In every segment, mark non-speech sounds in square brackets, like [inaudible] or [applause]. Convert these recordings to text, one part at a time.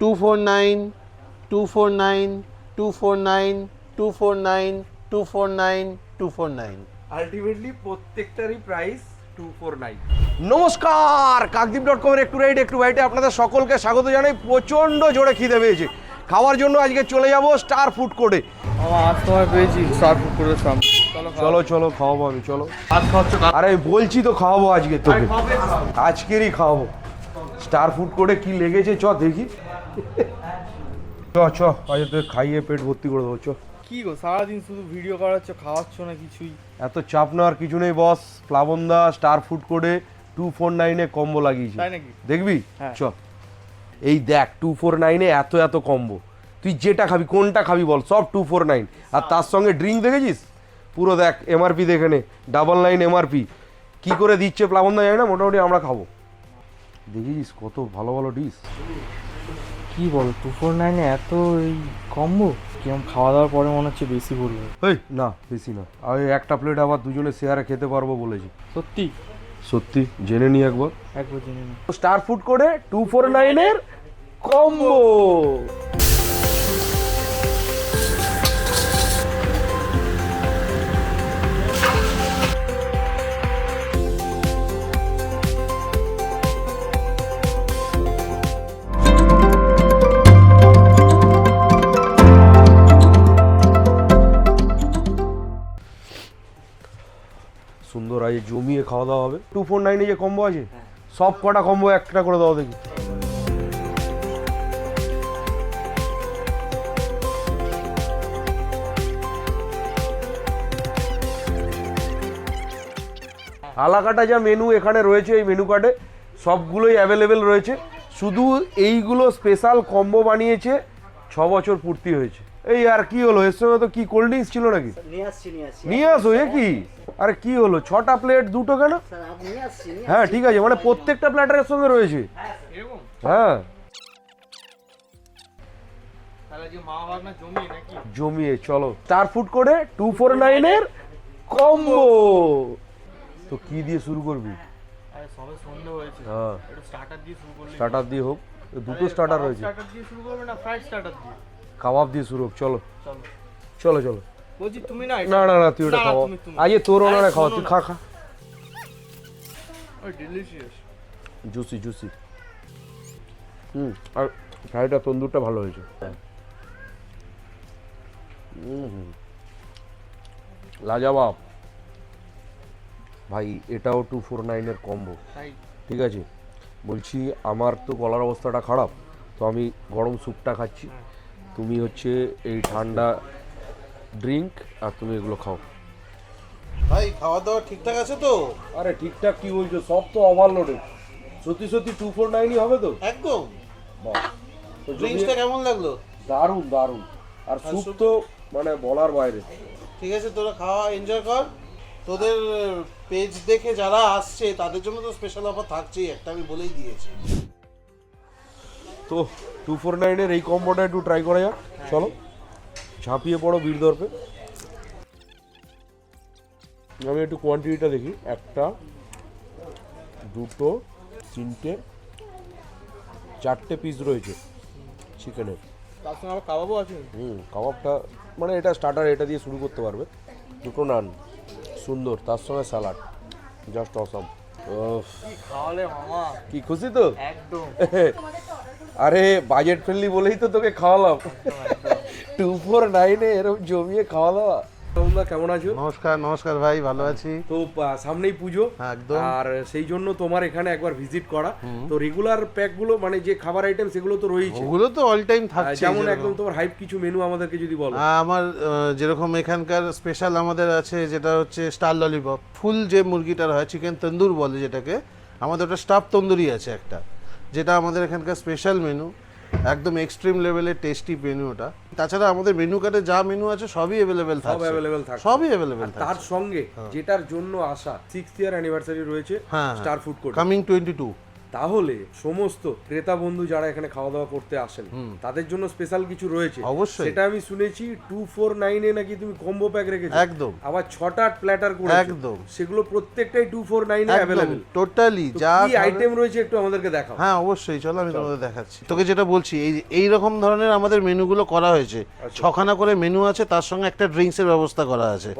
Two four nine two four nine two four nine two four nine two four nine two four nine ultimately প্রত্যেকটারই price two four nine নমস্কার Kakdwip dot কমের একটু right একটু বাইটে আপনাদের সকলকে স্বাগত জানাই। প্রচণ্ড জোরে খিদে পেয়েছে। খাওয়ার জন্য আজকে চলে যাব স্টার ফুড কোর্টে আজ তোমায় পেয়েছি স্টার ফুড করে সামনে। চলো চলো চলো খাওয়াবো আমি চলো। আরে বলছি তো খাওয়াবো আজকে তোকে। আজকেরই খাওয়াবো। স্টার ফুড কোর্টে কি লেগেছে চ দেখি। চ চ আজ তোকে খাইয়ে পেট ভর্তি করে দেবো চ। কি গো সারাদিন শুধু ভিডিও করাচ্ছ খাওয়াচ্ছ না কিছুই? এত চাপ নেওয়ার কিছু নেই বস। প্লাবনদা স্টার ফুড কোডে টু ফোর নাইনে কম্বো লাগিয়েছে। তাই নাকি? দেখবি? হ্যাঁ। চ। এই দেখ টু ফোর নাইনে এত এত কম্বো। তুই যেটা খাবি কোনটা খাবি বল সব টু ফোর নাইন। আর তার সঙ্গে ড্রিঙ্ক দেখেছিস? পুরো দেখ এমআরপি দেখে নে ডাবল নাইন এমআরপি। কি করে দিচ্ছে প্লাবনদা জানি না মোটামুটি আমরা খাব। দেখেছিস কত ভালো ভালো ডিশ? কি বল টু ফোর নাইনে এত এই কম্বো কিরম খাওয়া দাওয়ার পরে মনে হচ্ছে বেশি পড়বে এই না বেশি না। আর একটা প্লেট আবার দুজনে শেয়ারে খেতে পারব বলেছি। সত্যি? সত্যি জেনে নি একবার। একবার জেনে নিই স্টার ফুড করে টু ফোর নাইনের কম্বো আজ জমিয়ে খাওয়া দাওয়া হবে। টু ফোর নাইনে যে কম্বো আছে সব কটা কম্বো একটা করে দাও দেখি। আলাকাটা যা মেনু এখানে রয়েছে এই মেনু কার্ডে সবগুলোই অ্যাভেলেবেল রয়েছে। শুধু এইগুলো স্পেশাল কম্বো বানিয়েছে ছ বছর পূর্তি হয়েছে। এই আর কি হলো? এর সঙ্গে তো কি কোল্ড ড্রিঙ্কস ছিল নাকি? নিয়ে আসছি নিয়ে আসছি। নিয়ে আসো এ কি? আরে কি হলো? ছটা প্লেট দুটো কেন? হ্যাঁ ঠিক আছে মানে প্রত্যেকটা প্ল্যাটারের সঙ্গে রয়েছে। হ্যাঁ তাহলে যে মা ভাবনা জমিয়ে চলো। স্টার ফুড করে টু ফোর নাইনের কম্বো তো কি দিয়ে শুরু করবি? আরে সবে সন্ধে হয়েছে। হ্যাঁ। স্টার্টার দিয়ে শুরু করলে স্টার্টার দিয়ে হোক দুটো স্টার্টার রয়েছে। স্টার্টার দিয়ে শুরু করবে না ফ্রাইড স্টার্টার দিয়ে? কাবাব দিয়ে শুরু হোক চলো। চলো। চলো চলো। বলছি তুমি না না না না তুই ওটা খাওয়া তুমি। তোর ওনারা খাওয়া তুই খা খা। ডিলিশিয়াস জুসি জুসি হুম আর ফ্রাইটা তন্দুরটা ভালো হয়েছে। হুম হুম। লাজাবাব। ভাই এটাও টু ফোর নাইনের কম্বো ঠিক আছে? বলছি আমার তো গলার অবস্থাটা খারাপ তো আমি গরম স্যুপটা খাচ্ছি। তুমি হচ্ছে এই ঠান্ডা ড্রিঙ্ক আর তুমি এগুলো খাও। ভাই খাওয়া দাওয়া ঠিকঠাক আছে তো? আরে ঠিকঠাক কি বলছো? সব তো ওভারলোডেড সত্যি সত্যি টু ফোর নাইনই হবে তো? একদম। বাহ। তো যদি- ড্রিঙ্কসটা কেমন লাগল? দারুণ দারুণ। আর স্যুপ স্যুপ? তো মানে বলার বাইরে। ঠিক আছে তোরা খাওয়া এনজয় কর। তোদের পেজ দেখে যারা আসছে তাদের জন্য তো স্পেশাল অফার থাকছেই একটা আমি বলেই দিয়েছি। তো টু ফোর নাইনের এই কম্বোটা একটু ট্রাই করা যাক। চলো। ঝাঁপিয়ে পড়ো বীর দর্পে আমি একটু কোয়ান্টিটিটা দেখি। একটা দুটো তিনটে চারটে পিস রয়েছে চিকেনের তার সঙ্গে আবার কাবাবও আছে হুম কাবাবটা মানে এটা স্টার্টার এটা দিয়ে শুরু করতে পারবে। দুটো নান সুন্দর তার সঙ্গে স্যালাড জাস্ট অসম কি খুশি তো? একদম। [laughs] আরে বাজেট ফ্রেন্ডলি বলেই তো তোকে খাওয়ালাম। টু ফোর নাইনে এরকম জমিয়ে খাওয়া দাওয়া তোমরা কেমন আছো? নমস্কার নমস্কার ভাই ভালো আছি। তো সামনেই পুজো। হ্যাঁ, একদম। আর সেই জন্য তোমার এখানে একবার ভিজিট করা। তো রেগুলার প্যাকগুলো মানে যে খাবার আইটেম সেগুলো তো রয়েছে। ওগুলো তো অল টাইম থাকছে যেমন একদম তোমার হাইপ কিছু মেনু আমাদেরকে যদি বলো। আমার যেরকম এখানকার স্পেশাল আমাদের আছে যেটা হচ্ছে স্টার ললিপপ ফুল যে মুরগিটার হয় চিকেন তন্দুর বলে যেটাকে আমাদের ওটা স্টাফ তন্দুরি আছে একটা। যেটা আমাদের এখানকার স্পেশাল মেনু একদম এক্সট্রিম লেভেলের টেস্টি মেনু ওটা। তাছাড়া আমাদের মেনু কার্ডে যা মেনু আছে সবই অ্যাভেলেবেল সব অ্যাভেলেবেল থাকে সবই অ্যাভেলেবেল থাকে তার সঙ্গে যেটার জন্য আসা 6th ইয়ার অ্যানিভার্সারি রয়েছে হ্যাঁ star food court coming twenty two তাহলে সমস্ত ক্রেতা বন্ধু যারা এখানে খাওয়া দাওয়া করতে আসেন তাদের জন্য স্পেশাল কিছু রয়েছে। অবশ্যই। সেটা আমি শুনেছি টু ফোর নাইনে নাকি তুমি কম্বো প্যাক রেখেছো। একদম। আবার ছটা প্ল্যাটার করে একদম। সেগুলো প্রত্যেকটাই টু ফোর নাইনে অ্যাভেলেবেল টোটালি যা আইটেম রয়েছে একটু আমাদেরকে দেখাও। হ্যাঁ অবশ্যই। চলো আমি তোমাদের দেখাচ্ছি। তোকে যেটা বলছি এই এই রকম ধরনের আমাদের মেনুগুলো করা হয়েছে। আচ্ছা। ছখানা করে মেনু আছে তার সঙ্গে একটা ড্রিঙ্কসের ব্যবস্থা করা আছে।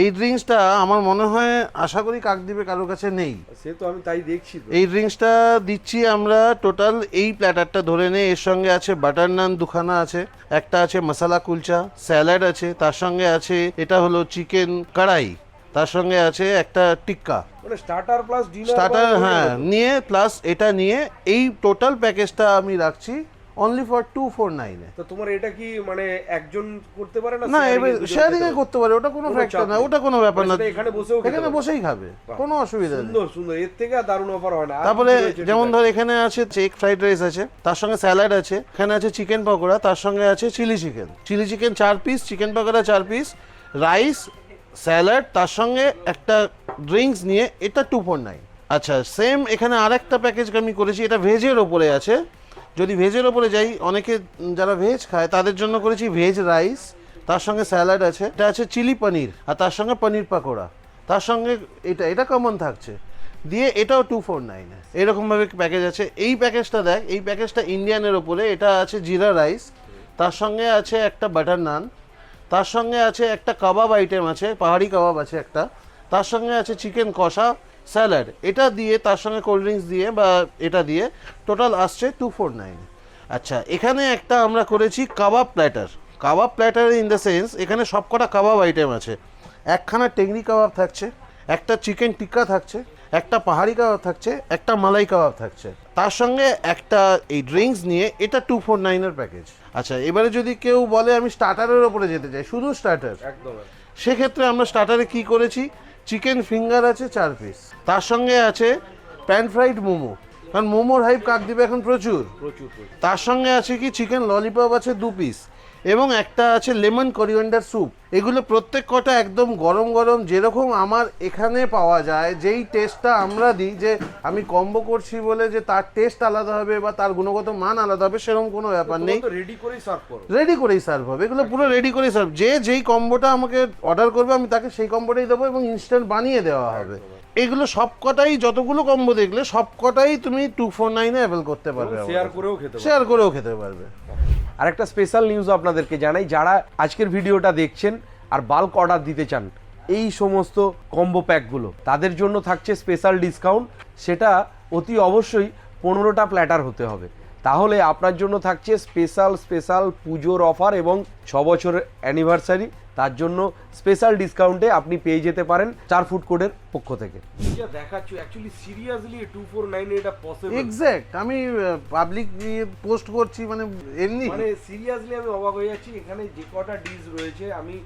এই ড্রিঙ্কসটা আমার মনে হয় আশা করি কাকদ্বীপে কারোর কাছে নেই। সে তো আমি তাই দেখছি এই ড্রিঙ্কসটা দিচ্ছি আমরা টোটাল এই প্ল্যাটারটা ধরে নেই এর সঙ্গে আছে বাটার নান দুখানা আছে একটা আছে মশালা কুলচা স্যালাড আছে তার সঙ্গে আছে এটা হলো চিকেন কড়াই তার সঙ্গে আছে একটা টিক্কা। স্টার্টার প্লাস স্টার্টার হ্যাঁ নিয়ে প্লাস এটা নিয়ে এই টোটাল প্যাকেজটা আমি রাখছি। অনলি ফর টু ফোর নাইনে তো তোমার এটা কি মানে একজন করতে পারে না না এবার শেয়ারিং এ করতে পারে ওটা কোনো ফ্যাক্টর না ওটা কোনো ব্যাপার না। এখানে বসেও এখানে বসেই খাবে কোনো অসুবিধা নেই। সুন্দর সুন্দর এর থেকে আর দারুণ অফার হয় না। তারপরে যেমন ধর এখানে আছে চেক ফ্রাইড রাইস আছে তার সঙ্গে স্যালাড আছে এখানে আছে চিকেন পকোড়া তার সঙ্গে আছে চিলি চিকেন চিলি চিকেন চার পিস চিকেন পকোড়া চার পিস রাইস স্যালাড তার সঙ্গে একটা ড্রিঙ্কস নিয়ে এটা টু ফোর নাইন আচ্ছা সেম এখানে আরেকটা প্যাকেজ আমি করেছি এটা ভেজের ওপরে আছে। যদি ভেজের ওপরে যাই, অনেকে যারা ভেজ খায়, তাদের জন্য করেছি ভেজ রাইস তার সঙ্গে স্যালাড আছে, এটা আছে চিলি পনির, আর তার সঙ্গে পনির পাকোড়া। তার সঙ্গে এটা এটা কমন থাকছে। দিয়ে এটাও টু ফোর নাইন এরকমভাবে প্যাকেজ আছে। এই প্যাকেজটা দেখ, এই প্যাকেজটা ইন্ডিয়ানের ওপরে, এটা আছে জিরা রাইস তার সঙ্গে আছে একটা বাটার নান তার সঙ্গে আছে একটা কাবাব আইটেম আছে, পাহাড়ি কাবাব আছে একটা, তার সঙ্গে আছে চিকেন কষা স্যালাড এটা দিয়ে তার সঙ্গে কোল্ড ড্রিঙ্কস দিয়ে বা এটা দিয়ে টোটাল আসছে টু ফোর নাইন। আচ্ছা এখানে একটা আমরা করেছি kebab platter. Kebab platter in the sense এখানে সবকটা কাবাব আইটেম আছে। একখানা টেংরি কাবাব থাকছে একটা চিকেন টিক্কা থাকছে একটা পাহাড়ি কাবাব থাকছে একটা মালাই কাবাব থাকছে। তার সঙ্গে একটা এই ড্রিঙ্কস নিয়ে এটা টু ফোর নাইনের প্যাকেজ। আচ্ছা এবারে যদি কেউ বলে আমি স্টার্টারের ওপরে যেতে চাই শুধু স্টার্টার। একদম। সেক্ষেত্রে আমরা স্টার্টারে কি করেছি? চিকেন ফিঙ্গার আছে চার পিস তার সঙ্গে আছে প্যান ফ্রাইড মোমো। কারণ মোমোর হাইপ কাক দিবে এখন প্রচুর। তার সঙ্গে আছে কি? চিকেন ললিপপ আছে দু পিস এবং একটা আছে লেমন করিয়েন্ডার স্যুপ এগুলো প্রত্যেক কটা একদম গরম গরম যেরকম আমার এখানে পাওয়া যায় যেই টেস্টটা আমরা দিই যে আমি কম্বো করছি বলে যে তার টেস্ট আলাদা হবে বা তার গুণগত মান আলাদা হবে সেরকম কোনো ব্যাপার নেই। রেডি করেই সার্ভ করো। রেডি করেই সার্ভ হবে এগুলো পুরো রেডি করেই সার্ভ যে যেই কম্বোটা আমাকে অর্ডার করবে আমি তাকে সেই কম্বোটাই দেবো এবং ইনস্ট্যান্ট বানিয়ে দেওয়া হবে। এগুলো সব কটাই যতগুলো কম্বো দেখলে সব কটাই তুমি টু ফোর নাইনে অ্যাভেল করতে পারবে শেয়ার করেও খেতে শেয়ার করেও খেতে পারবে। আর একটা স্পেশাল নিউজ আপনাদেরকে জানাই, যারা আজকের ভিডিওটা দেখছেন আর বাল্ক অর্ডার দিতে চান, এই সমস্ত কম্বো প্যাকগুলো তাদের জন্য থাকছে স্পেশাল ডিসকাউন্ট সেটা অতি অবশ্যই পনেরোটা প্ল্যাটার হতে হবে। তাহলে আপনার জন্য থাকছে স্পেশাল স্পেশাল পুজোর অফার এবং ছ বছর অ্যানিভার্সারি তার জন্য স্পেশাল ডিসকাউন্টে আপনি পেয়ে যেতে পারেন চার ফুট কোডের পক্ষ থেকে। দেখাচ্ছ actually seriously two four nine এটা পসিবল এক্স্যাক্ট আমি পাবলিক পোস্ট করছি মানে এমনি। মানে সিরিয়াসলি আমি অবাক হয়ে যাচ্ছি এখানে যে কটা ডিশ রয়েছে আমি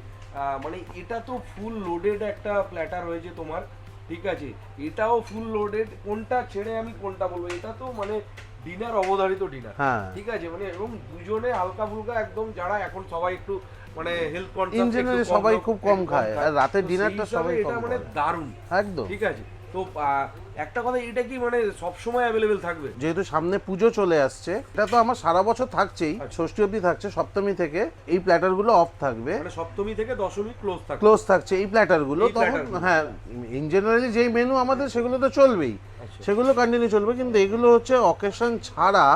মানে এটা তো ফুল লোডেড একটা প্ল্যাটার হয়েছে তোমার ঠিক আছে? এটাও ফুল লোডেড কোনটা ছেড়ে আমি কোনটা বলব? এটা তো মানে ডিনার অবধারিত ডিনার হ্যাঁ। ঠিক আছে? মানে এবং দুজনে হালকা ফুলকা একদম যারা এখন সবাই একটু মানে হেলথ সবাই খুব কম খায়, আর রাতের ডিনারটা সবাই এটা মানে দারুণ। একদম। ঠিক আছে? তো একটা কথা এটা কি মানে সব সময় অ্যাভেলেবেল থাকবে? যেহেতু সামনে পুজো চলে আসছে এটা তো আমার সারা বছর থাকছেই আচ্ছা। ষষ্ঠী অবধি থাকছে সপ্তমী থেকে এই প্ল্যাটারগুলো অফ থাকবে। মানে সপ্তমী থেকে দশমী ক্লোজ থাকবে। ক্লোজ থাকছে এই প্ল্যাটারগুলো তখন। হ্যাঁ ইন জেনারেলি যেই মেনু আমাদের সেগুলো তো চলবেই। সেগুলো কন্টিনিউ চলবে কিন্তু এগুলো হচ্ছে অকেশন ছাড়া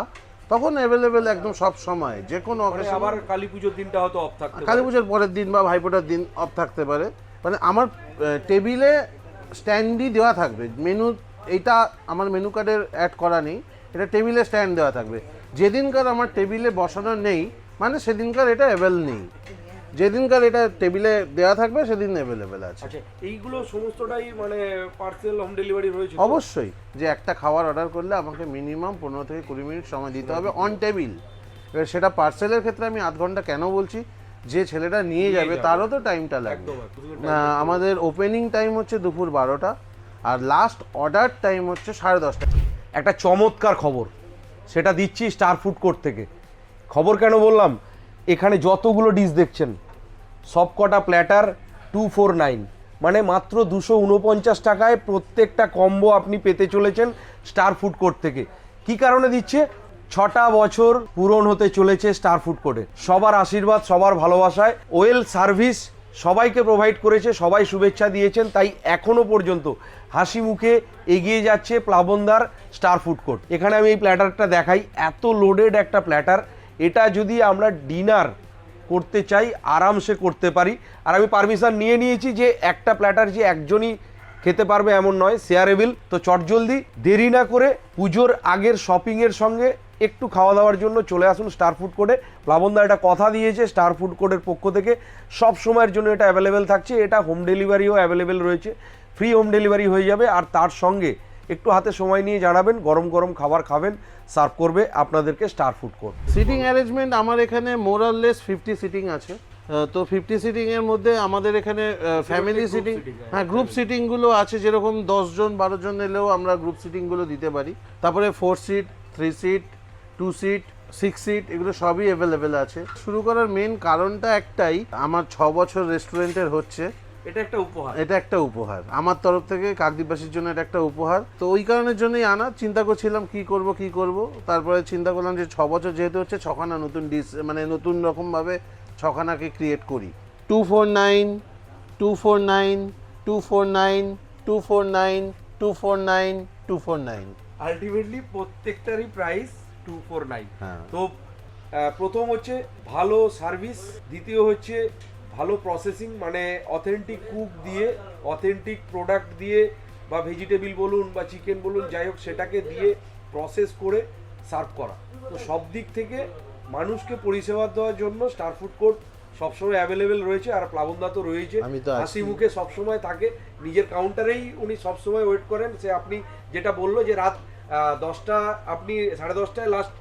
তখন অ্যাভেলেবেল একদম সব সময় যে কোনো মানে অকেশন আবার কালী পুজোর দিনটা হয়তো অফ থাকতে কালী পুজোর পরের দিন বা ভাইফোঁটার দিন অফ থাকতে পারে। মানে আমার টেবিলে স্ট্যান্ডই দেওয়া থাকবে। মেনু এইটা আমার মেনু কার্ডের অ্যাড করা নেই। এটা টেবিলে স্ট্যান্ড দেওয়া থাকবে। যেদিনকার আমার টেবিলে বসানো নেই মানে সেদিনকার এটা অ্যাভেল নেই। যেদিনকার এটা টেবিলে দেওয়া থাকবে সেদিন অ্যাভেলেবেল আছে। আচ্ছা এইগুলো সমস্তটাই মানে পার্সেল হোম ডেলিভারি রয়েছে অবশ্যই যে একটা খাবার অর্ডার করলে আমাকে মিনিমাম পনেরো থেকে কুড়ি মিনিট সময় দিতে হবে অন টেবিল এবার সেটা পার্সেলের ক্ষেত্রে আমি আধ ঘণ্টা কেন বলছি? যে ছেলেটা নিয়ে যাবে। তারও তো টাইমটা লাগবে। আমাদের ওপেনিং টাইম হচ্ছে দুপুর বারোটা আর লাস্ট অর্ডার টাইম হচ্ছে সাড়ে দশটা। একটা চমৎকার খবর সেটা দিচ্ছি স্টার ফুড কোর্ট থেকে। খবর কেন বললাম? এখানে যতগুলো ডিশ দেখছেন সব কটা প্ল্যাটার টু ফোর নাইন মানে মাত্র দুশো উনপঞ্চাশ টাকায় প্রত্যেকটা কম্বো আপনি পেতে চলেছেন স্টার ফুড কোর্ট থেকে। কি কারণে দিচ্ছে? ছটা বছর পূরণ হতে চলেছে স্টার ফুড কোর্টে সবার আশীর্বাদ, সবার ভালোবাসায়। ওয়েল সার্ভিস সবাইকে প্রোভাইড করেছে, সবাই শুভেচ্ছা দিয়েছেন, তাই এখনও পর্যন্ত হাসি মুখে এগিয়ে যাচ্ছে প্লাবনদার স্টার ফুড কোর্ট এখানে আমি এই প্ল্যাটারটা দেখাই। এত লোডেড একটা প্ল্যাটার এটা যদি আমরা ডিনার করতে চাই, আরামসে করতে পারি। আর আমি পারমিশন নিয়ে নিয়েছি যে একটা প্ল্যাটার যে একজনই খেতে পারবে এমন নয় শেয়ারেবিল তো চটজলদি দেরি না করে পুজোর আগের শপিংয়ের সঙ্গে একটু খাওয়া দাওয়ার জন্য চলে আসুন স্টার ফুড কোডে প্লাবনদা এটা কথা দিয়েছে স্টার ফুড কোডের পক্ষ থেকে। সব সময়ের জন্য এটা অ্যাভেলেবেল থাকছে। এটা হোম ডেলিভারিও অ্যাভেলেবেল রয়েছে। ফ্রি হোম ডেলিভারি হয়ে যাবে। আর তার সঙ্গে একটু হাতে সময় নিয়ে জানাবেন গরম গরম খাবার খাবেন সার্ভ করবে আপনাদেরকে star food court sitting arrangement আমার এখানে মোরাললেস ফিফটি সিটিং আছে। তো ফিফটি সিটিং এর মধ্যে আমাদের এখানে ফ্যামিলি সিটিং হ্যাঁ গ্রুপ সিটিংগুলো আছে যেরকম দশজন বারো জন এলেও আমরা গ্রুপ সিটিংগুলো দিতে পারি। তারপরে four seat three seat two seat six seat এগুলো সবই অ্যাভেলেবেল আছে। শুরু করার মেন কারণটা একটাই আমার ছ বছর রেস্টুরেন্টের হচ্ছে। এটা একটা উপহার। এটা একটা উপহার। আমার তরফ থেকে কাকদ্বীপবাসীর জন্য এটা একটা উপহার। তো ওই কারণের জন্যই আনা চিন্তা করছিলাম কি করব কি করব। তারপরে চিন্তা করলাম যে ছ বছর যেহেতু হচ্ছে ছখানা নতুন ডিস মানে নতুন রকমভাবে ছখানাকে ক্রিয়েট করি। Two four nine two four nine two four nine two four nine two four nine two four nine ultimately প্রত্যেকটারই price two four nine হ্যাঁ। তো প্রথম হচ্ছে ভালো সার্ভিস দ্বিতীয় হচ্ছে ভালো প্রসেসিং মানে অথেন্টিক কুক দিয়ে অথেন্টিক প্রোডাক্ট দিয়ে বা ভেজিটেবল বলুন বা চিকেন বলুন যাই হোক সেটাকে দিয়ে প্রসেস করে সার্ভ করা তো সব দিক থেকে মানুষকে পরিষেবা দেওয়ার জন্য স্টার ফুড কোর্ট সবসময় অ্যাভেলেবেল রয়েছে আর প্লাবনদা তো রয়েছে। হাসি মুখে সবসময় থাকে নিজের কাউন্টারেই উনি সবসময় ওয়েট করেন সে আপনি যেটা বলল যে রাত দশটা আপনি সাড়ে দশটায় লাস্ট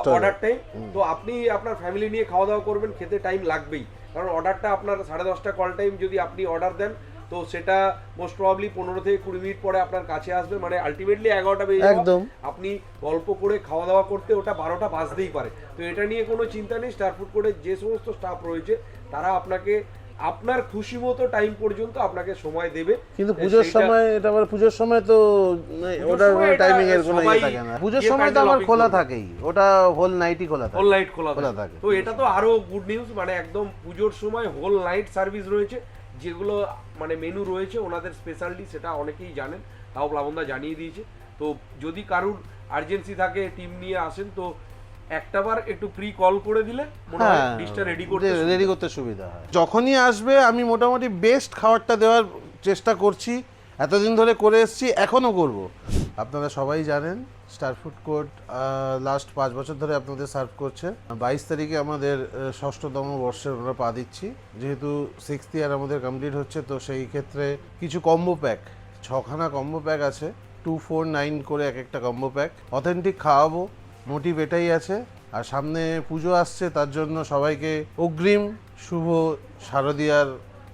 order। অর্ডার টাইম তো আপনি আপনার ফ্যামিলি নিয়ে খাওয়া দাওয়া করবেন খেতে টাইম লাগবেই কারণ অর্ডারটা আপনার সাড়ে দশটা কল টাইম যদি আপনি অর্ডার দেন তো সেটা মোস্ট প্রবাবলি পনেরো থেকে কুড়ি মিনিট পরে আপনার কাছে আসবে মানে আলটিমেটলি এগারোটা বেজে। একদম। আপনি গল্প করে খাওয়া দাওয়া করতে ওটা বারোটা বাজতেই পারে তো এটা নিয়ে কোনো চিন্তা নেই স্টার ফুড কোর্টের যে সমস্ত স্টাফ রয়েছে তারা আপনাকে আপনার খুশি মতো টাইম পর্যন্ত আপনাকে সময় দেবে। কিন্তু পুজোর সময় এটা আবার পুজোর সময় তো ওটার সময় টাইমিং এর কোনো ইয়ে থাকে না। পুজোর সময় তো আমার খোলা। থাকেই। ওটা হোল নাইটই খোলা থাকে। হোল নাইট খোলা থাকে। তো এটা তো আরও গুড নিউজ মানে একদম পুজোর সময় হোল নাইট সার্ভিস রয়েছে। যেগুলো মানে মেনু রয়েছে ওনাদের স্পেশালিটি সেটা অনেকেই জানেন তাও প্লাবনদা জানিয়ে দিয়েছে। তো যদি কারুর আর্জেন্সি থাকে টিম নিয়ে আসেন তো একটাবার একটু প্রি কল করে দিলে হ্যাঁ ডিশটা রেডি করতে রেডি করতে সুবিধা হয়। যখনই আসবে আমি মোটামুটি বেস্ট খাবারটা দেওয়ার চেষ্টা করছি। এতদিন ধরে করে এসেছি এখনও করব। আপনারা সবাই জানেন স্টার ফুড কোর্ট লাস্ট পাঁচ বছর ধরে আপনাদের সার্ভ করছে। বাইশ তারিখে আমাদের ষষ্ঠতম বর্ষে আমরা পা দিচ্ছি। যেহেতু সিক্সথ ইয়ার আমাদের কমপ্লিট হচ্ছে তো সেই ক্ষেত্রে কিছু কম্বো প্যাক ছখানা কম্বো প্যাক আছে। টু ফোর নাইন করে এক একটা কম্বো প্যাক অথেন্টিক খাওয়াবো। মোটিভ এটাই আছে। আর সামনে পুজো আসছে, তার জন্য সবাইকে অগ্রিম শুভ শারদীয়ার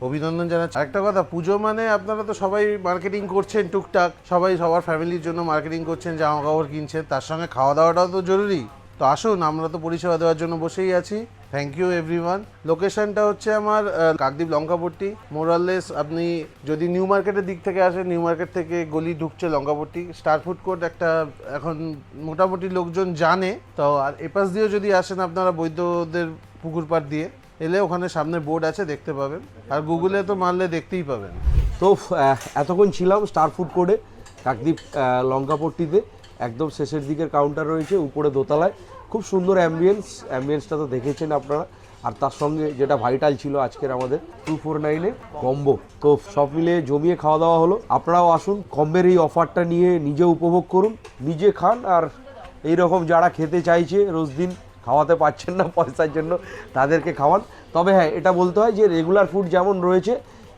অভিনন্দন জানাচ্ছি। একটা কথা, পুজো মানে আপনারা তো সবাই মার্কেটিং করছেন টুকটাক, সবাই সবার ফ্যামিলির জন্য মার্কেটিং করছেন জামা কাপড় কিনছেন, তার সঙ্গে খাওয়া দাওয়াটাও তো জরুরি। তো আসুন, আমরা তো পরিষেবা দেওয়ার জন্য বসেই আছি। থ্যাংক ইউ এভরিওয়ান লোকেশনটা হচ্ছে আমার কাকদ্বীপ লঙ্কাপট্টি। মোরাললেস আপনি যদি নিউ মার্কেটের দিক থেকে আসেন নিউ মার্কেট থেকে গলি ঢুকছে লঙ্কাপট্টি। স্টার ফুড কোর্ট একটা এখন মোটামুটি লোকজন জানে। তো আর এপাশ দিয়েও যদি আসেন আপনারা বৈদ্যদের পুকুর পাড় দিয়ে, এলে ওখানে সামনে বোর্ড আছে, দেখতে পাবেন। আর গুগলে তো মারলে দেখতেই পাবেন। তো এতক্ষণ ছিলাম স্টার ফুড কোর্টে কাকদ্বীপ লঙ্কাপট্টিতে। একদম শেষের দিকের কাউন্টার রয়েছে, উপরে দোতলায়। খুব সুন্দর অ্যাম্বিয়েন্স অ্যাম্বিয়েন্সটা তো দেখেছেন আপনারা। আর তার সঙ্গে যেটা ভাইটাল ছিল আজকের আমাদের টু ফোর নাইনে কম্বো তো সব মিলে জমিয়ে খাওয়া দাওয়া হলো। আপনারাও আসুন, কম্বের এই অফারটা নিয়ে নিজে উপভোগ করুন। নিজে খান আর এই রকম যারা খেতে চাইছে রোজ দিন, খাওয়াতে পারছেন না পয়সার জন্য, তাদেরকে খাওয়ান। তবে হ্যাঁ এটা বলতে হয় যে রেগুলার ফুড যেমন রয়েছে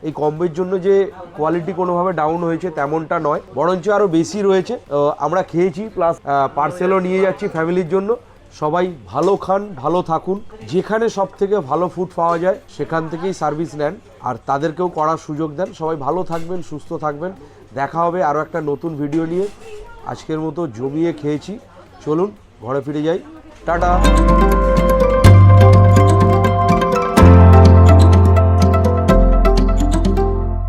এই কম্বের জন্য যে কোয়ালিটি কোনোভাবে ডাউন হয়েছে তেমনটা নয়, বরঞ্চ আরও বেশি রয়েছে। আমরা খেয়েছি প্লাস পার্সেলও নিয়ে যাচ্ছি ফ্যামিলির জন্য। সবাই ভালো খান, ভালো থাকুন। যেখানে সব থেকে ভালো ফুড পাওয়া যায়, সেখান থেকেই সার্ভিস নেন। আর তাদেরকেও করার সুযোগ দেন। সবাই ভালো থাকবেন, সুস্থ থাকবেন। দেখা হবে আরও একটা নতুন ভিডিও নিয়ে। আজকের মতো জমিয়ে খেয়েছি। চলুন, ঘরে ফিরে যাই। টাটা!